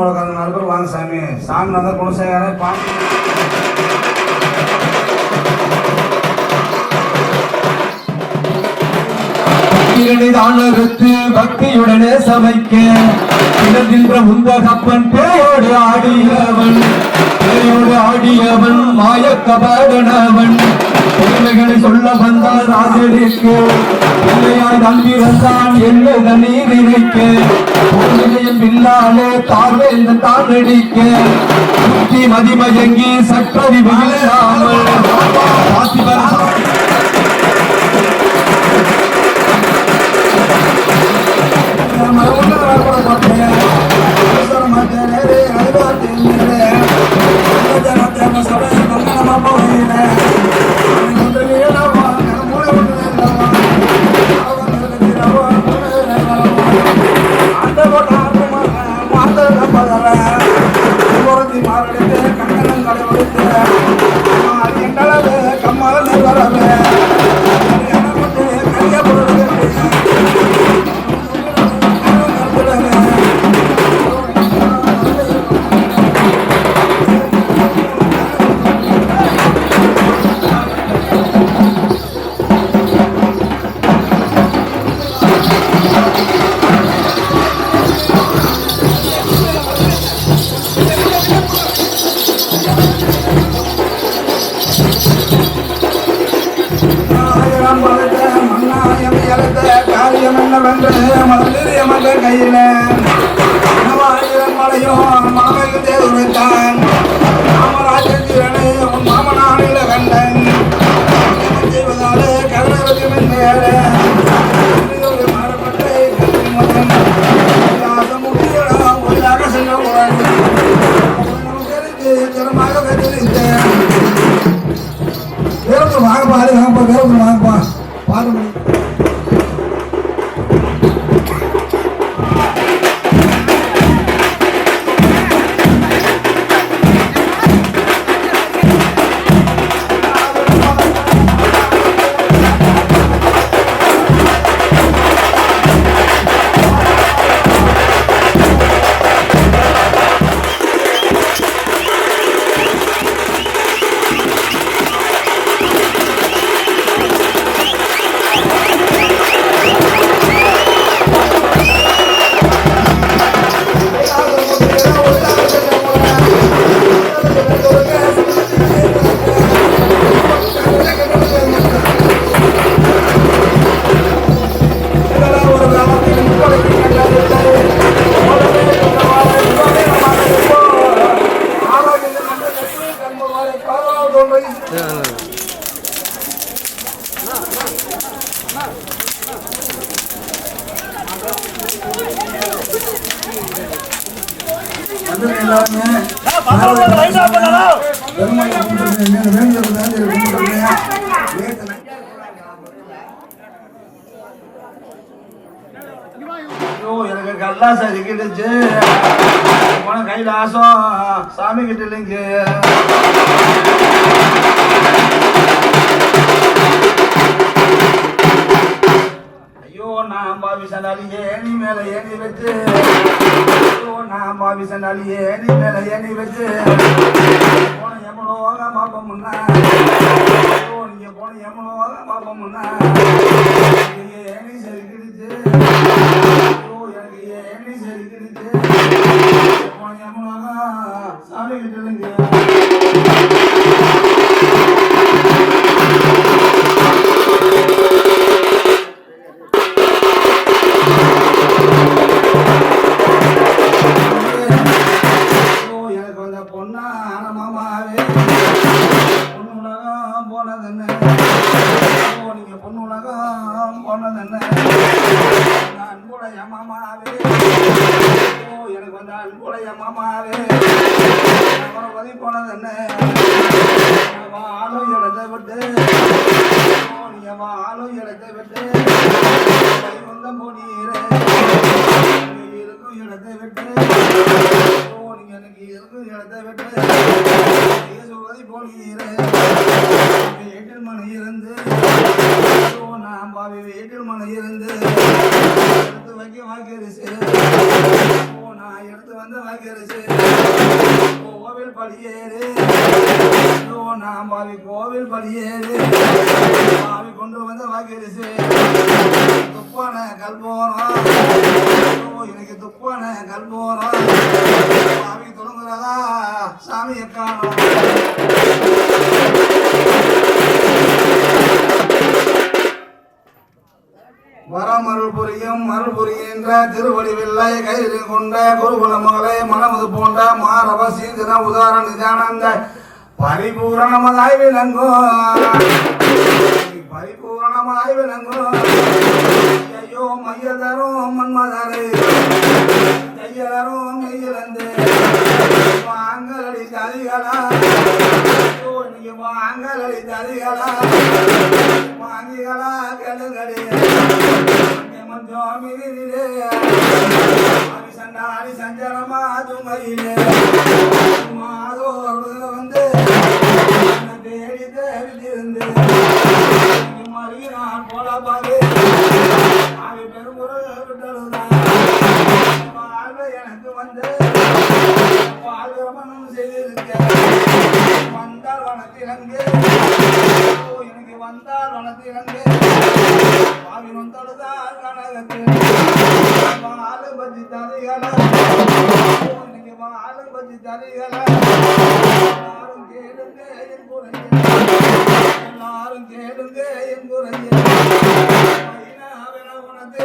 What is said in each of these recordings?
முழக்காத நாலு பேர் வாங்க சாமி. சாமி நான் தான் குணசேகரன் பாம்பு பக்திகளை பக்தியுடனே சமைக்க கிடக்கின்ற உந்தகப்பன் பேயோடு ஆடியவன். ஆடியவன் மாயக்கபாடனவன் பெருமைகளை சொல்ல வந்தால் ராஜனுக்கு பிள்ளையாய் நம்பியிருந்தான் என்ன நீர் நினைக்க. பொருளையும் இல்லாலே தாழ்வேந்த தான் நடிக்க புத்தி மதிமயங்கி சற்றறிவு இல்லாமல் பாசிவன் மகள் எனக்கு கல்லாசை இருக்கிடுச்சு போன கையில் ஆசம் சாமி கிட்ட இல்லைங்க நான் பாவி சண்டாளி ஏணி மேல ஏணி வச்சு. ஐயோ நான் பாவி சண்டாளி ஏணி மேல ஏணி வச்சு. போன எமனோக பாப்பம் முன்னா. ஐயோ நீங்க போன எமனோக பாப்பம் முன்னா. நீங்க ஏணி சரிக்கிடுச்சு ஐயோ எனக்கு ஏணி சரிக்கிடுச்சு போன எமனோக சாமி கிட்ட ஆளும் விட்டு. ஐயோ, நீங்க விட்டு. வந்த போனீரே இருக்கும் இடத்தை விட்டு. எனக்கு இருக்கும் இடத்தை விட்டு. சொல்வதை போனீரே வீட்டில் மனை இருந்து. நான் பாவி வீட்டில் மனை இருந்து. எடுத்து வைக்க வாக்கிறது நான் எடுத்து வந்த வகிரிசு கோவில் படியேறு நான் பாவி கோவில் படியேறு பாவி கொண்டு வந்த வகிரிசு துப்பான கல்போரம் எனக்கு துப்பான கல்போரம் பாவி தொடங்குறதா சாமியை காணும். வரமருள் புரியும் அருள் புரிகின்ற திருவடி வெள்ளை கையில் கொண்ட குருகுல மகளை மனமது போன்ற மாரவ சீதன உதார நிதானந்த பரிபூரணமதாய் விளங்கோ. பரிபூரணமாய் விளங்கோ. ஐயோ மையதரும் மன்மதரே. எல்லாரும் மெய்யிழந்து வாங்கலடி தலிகளா இன்னைக்கு வாங்கலடி தலிகளா வாங்கிகளா கெடுங்கடி கொஞ்சம் மிதிலே சஞ்சலமா துமையிலே வந்து என்னை தேடி தேடித்திருந்து மறுகிறான் போல பாரு அவை பெருமுறை விட்டலுதான் வாழ்வை எனக்கு வந்து வாழ்வு மனம் செய்திருக்க. வந்தால் வனத்திலங்கு. எனக்கு வந்தால் வனத்திலங்கு. பாவி தொழுதால் கனகத்து. வாழு பற்றி தலிகள ஓ, இன்னைக்கு வாழு பஜ்ஜி தலிகள எல்லாரும் கேளுங்க என் குறைய எல்லாரும் கேளுங்க என் குறைய வைனாவென உனது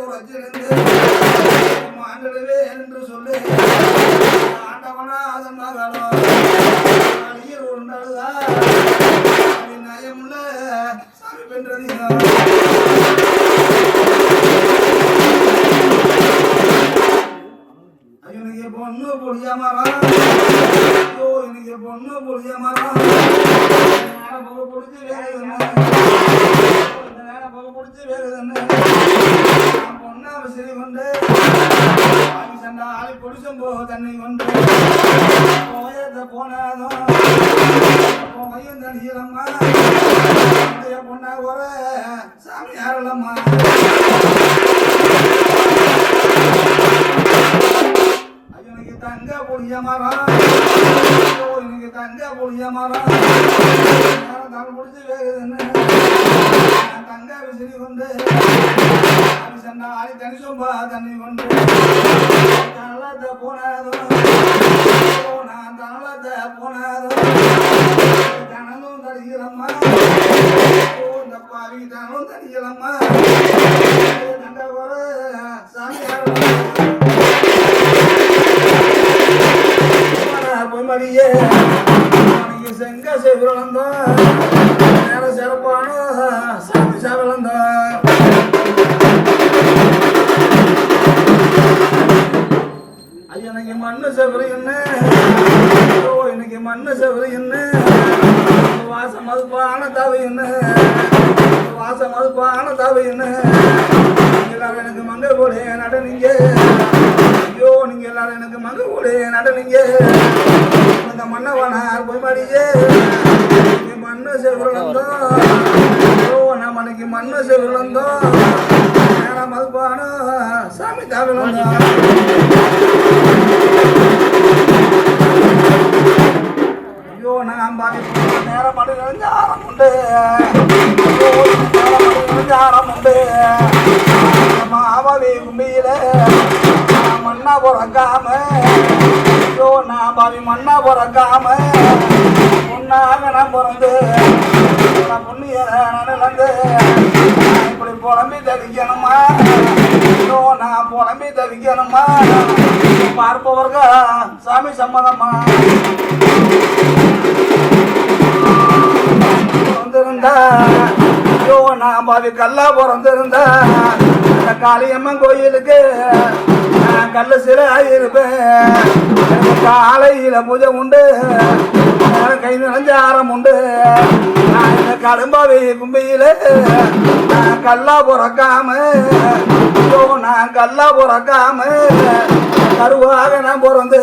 எல்லாரும் சட்டை என்று சொல்லு ஆண்டவனா அதன் மகளோ அழியர் உண்டழுதா நயமுள்ள சாமி பெற்றதிகா பொண்ணு புளிய மரம். ஐயோ இன்னைக்கு பொண்ணு புளிய மரம். புகை பிடிச்சி புகை பிடிச்சி கொஞ்சம் போக தன்னை கொண்டு போயத போனதும் போயும் தண்ணியிலம்மா பொண்ணை ஒரு சாமி யாரலம்மா தங்க புளிய மரம். ஐயோ, தங்க புளிய மரம். நேரம் பிடிச்சி வேகுதுன்னு தங்க விசிறி கொண்டு ஆவி சண்டை ஆளி தண்ணி சொம்பா தண்ணி கொண்டு தனலத்தை போனதும் ஐயோ, நான் தனலத்தை போனதும் தனலும் தடிக்கிறம்மா ஐயோ, இந்த பாவி தனலும் தடிக்கிறம்மா தண்ட ஒரு சாமி பொய்மணியே உனக்கு செங்க செவிழந்தோம் நேரம் சிறப்பான சாமி சாவிழந்தோம் இன்னைக்கு மண்ணு செவரு என்ன? வாசம் மதுப்பான தவை என்ன? வாசம் மதுப்பான தவை என்ன? நீங்க எல்லாரும் எனக்கு மங்க கூட நடனீங்க. ஐயோ நீங்க எல்லாரும் எனக்கு மங்க கூட நடனீங்க. இந்த மன்னவனார் போய் மடியே நீ மண்ணு செவிழந்தோம் ஐயோ நம்ம அன்னைக்கு மண்ணு செவிழந்தோம் நேரம் மதுப்பான சாமி தாவிழந்தோம் உண்டு ஐயோ உண்டு மாவவி கும்பியில மண்ணா பிறக்காம. ஐயோ நான் பாவி மண்ணா பிறக்காம. பொண்ணாக நான் பிறந்து புண்ணிய நிலந்து இப்படி புலம்பி ஐயோ நான் புலம்பி தவிக்கணுமா? சாமி சம்மதமா? பிறந்திருந்தா ஐயோ நான் பாவி கல்லா பிறந்திருந்தா அந்த காளியம்மன் கோயிலுக்கு நான் கல்லு சில ஆகியிருப்பேன். எனக்கு காலையில பூஜை உண்டு கை நிறைஞ்ச ஆரம் உண்டு. நான் இந்த கடும்பாவி கும்பியில நான் கல்லா பிறக்காம ஐயோ நான் கல்லா பிறக்காம கருவாக நான் பிறந்து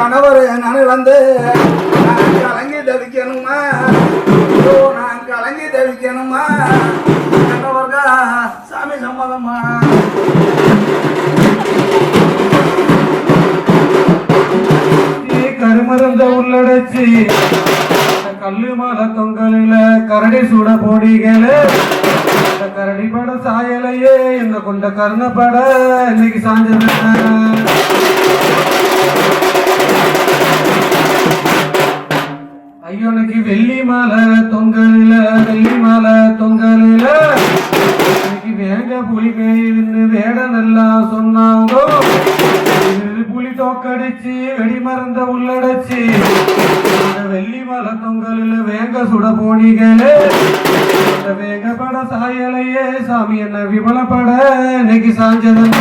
கணவர் நான் இழந்து நான் கலங்கி தவிக்கணுமா? ஐயோ நான் கலங்கி தவிக்கணுமா கண்டவர்கா சாமி சம்மதம்மா கருமருந்த உள்ளடைச்சி. அந்த கல்லு மாலை தொங்கலில கரடி சுட போடிகளே இந்த கரடி பட சாயலையே இந்த கொண்ட கருணப்பட இன்னைக்கு சாஞ்சது ஐயனுக்கு வெள்ளி மாலை தொங்கலில வெள்ளி மாலை தொங்கலில. இன்னைக்கு வேங்க புலி மேயிருந்து வேடம் எல்லாம் சொன்னாங்கோ. புலி தோக்கடிச்சு வெடி மறந்த உள்ளடச்சு. வெள்ளி மலை தொங்கலில் வேங்க சுட போனீங்களே. அந்த வேங்க பட சாயலையே சாமி என்ன விமலப்பட இன்னைக்கு சாஞ்சதன்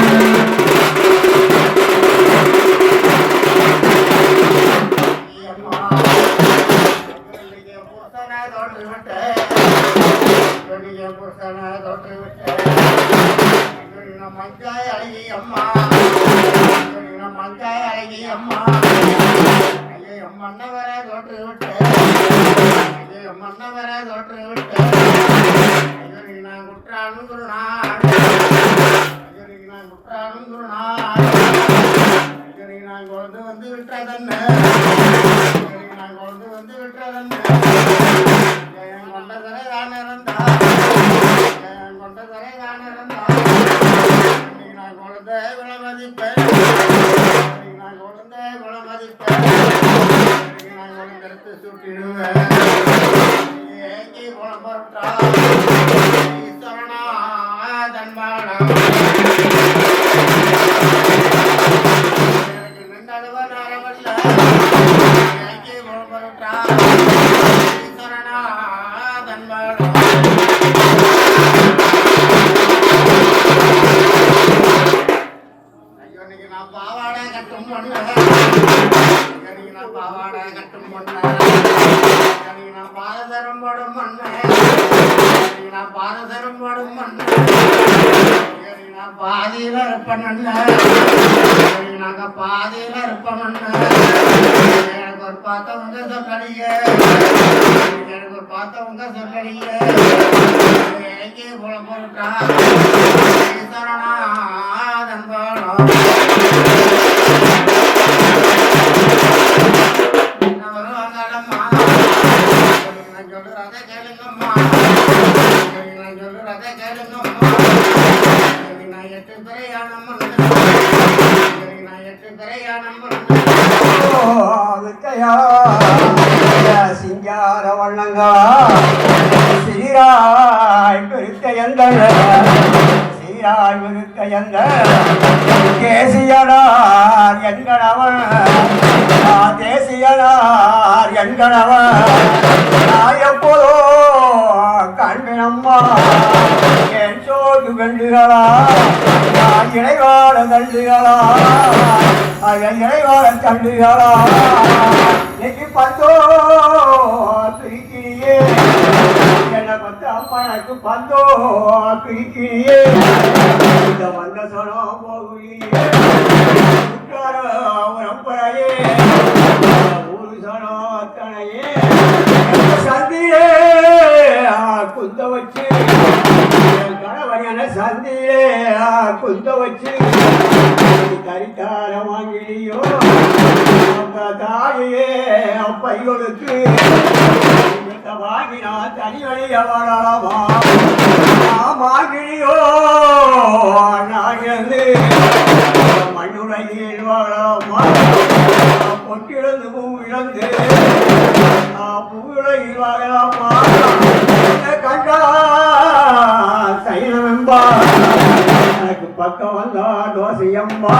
Thank you. சாஞ்சதுங்க மஞ்சாய் அழகி அம்மா. மஞ்சாய் அழகி அம்மா. ஐயோ மன்னவரை தோற்று விட்டு. ஐயோ மன்னவரை தோற்று விட்டு. ஐயோ நான் குற்றாலும் குருநாடு. ஐயோ நான் குற்றாலும் குருநாடு. ஐயோ நான் கொண்டு வந்து விட்டதன்னு? நான் கொண்டு வந்து விட்டதன்னு என் கொண்டதரை தான் இருந்தா என் கொண்டதரை தான் இருந்தா இன்னைக்கு நான் குழந்தை குணமதிப்பேன் இன்னைக்கு நான் குழந்தை குணமதிப்பேன் இன்னைக்கு நான் குழந்தை சுட்டிடுவேன். ஏங்கி குணம் பொருட்டா ஈஸ்வரனா தன்மானா பாதியில இருப்பேன் இன்னைக்கு நாங்க பாதியில இருப்போம் எனக்கு ஒரு பார்த்தவங்க சொல்லடிய எனக்கு ஒரு பார்த்தவங்க சொல்லடிய எங்கே போல. போட்டா சீராய் பெருத்த எந்த சீராய் பெருத்த எந்த? தேசியனார் என்கணவன். தேசியனார் என்கணவன். நான் எப்போதோ கண்பினம்மா. என் சோடு கண்டுகளா? நான் இணைவாட கண்டுகளா? என் இணைவாட கண்டுகளா? இன்னைக்கு பத்தோ எனக்கு பந்தோ பிரிக்கிறியே இந்த வந்த சனம் போகுறியே. உற்றார உரம்பரையே ஊரு சனம் சந்தியே குந்த வச்சு. என் கணவன் சந்தியே குந்த வச்சு. தரித்தார வாங்கினியோ. அந்த தாயே அப்பைகளுக்கு வாங்கினா தனி வழிய வரலாமா மாகினியோ நான் இருந்து வரலாமா பொட்டிழந்து பூ இழந்து வரலாமா கண்டா எனக்கு பக்கம் வந்தா தோசையம்மா.